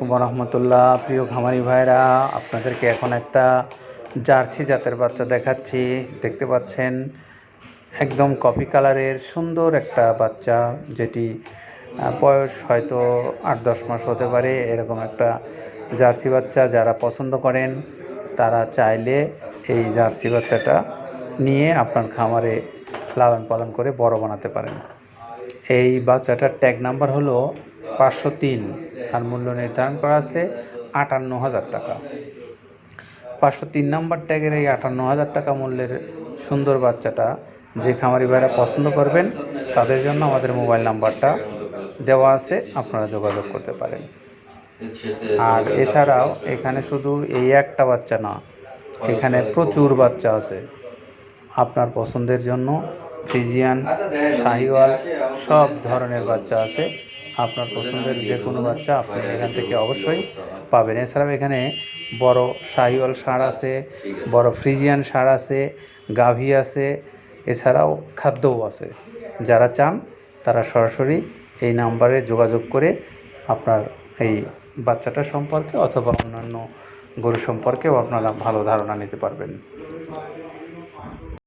আলাইকুম রহমতুল্লাহ প্রিয় খামারি ভাইরা, আপনাদেরকে এখন একটা জার্সি জাতের বাচ্চা দেখাচ্ছি। দেখতে পাচ্ছেন, একদম কফি কালারের সুন্দর একটা বাচ্চা, যেটি বয়স হয়তো আট দশ মাস হতে পারে, এরকম একটা জার্সি বাচ্চা যারা পছন্দ করেন, তারা চাইলে এই জার্সি বাচ্চাটা নিয়ে আপনার খামারে লালন পালন করে বড় বানাতে পারেন। এই বাচ্চাটার ট্যাগ নাম্বার হলো পাঁচশো তিন। আর মূল্য নির্ধারণ করা আছে আটান্ন হাজার টাকা। পাঁচশো তিন নাম্বার ট্যাগের এই আটান্ন হাজার টাকা মূল্যের সুন্দর বাচ্চাটা যে খামারি ভাইরা পছন্দ করবেন, তাদের জন্য আমাদের মোবাইল নাম্বারটা দেওয়া আছে, আপনারা যোগাযোগ করতে পারেন। আর এছাড়াও এখানে শুধু এই একটা বাচ্চা না, এখানে প্রচুর বাচ্চা আছে। আপনার পছন্দের জন্য ফ্রিজিয়ান শাহিওয়াল, সব ধরনের বাচ্চা আছে। আপনার পছন্দের যে কোনো বাচ্চা আপনি এখান থেকে অবশ্যই পাবেন। এছাড়াও এখানে বড় শাহিওয়াল ষাঁড় আছে। বড় ফ্রিজিয়ান ষাঁড় আছে গাভী আছে এছাড়াও খাদ্যও আছে। যারা চান তারা সরাসরি এই নাম্বারে যোগাযোগ করে আপনার এই বাচ্চাটা সম্পর্কে অথবা অন্যান্য গরু সম্পর্কেও আপনারা ভালো ধারণা নিতে পারবেন।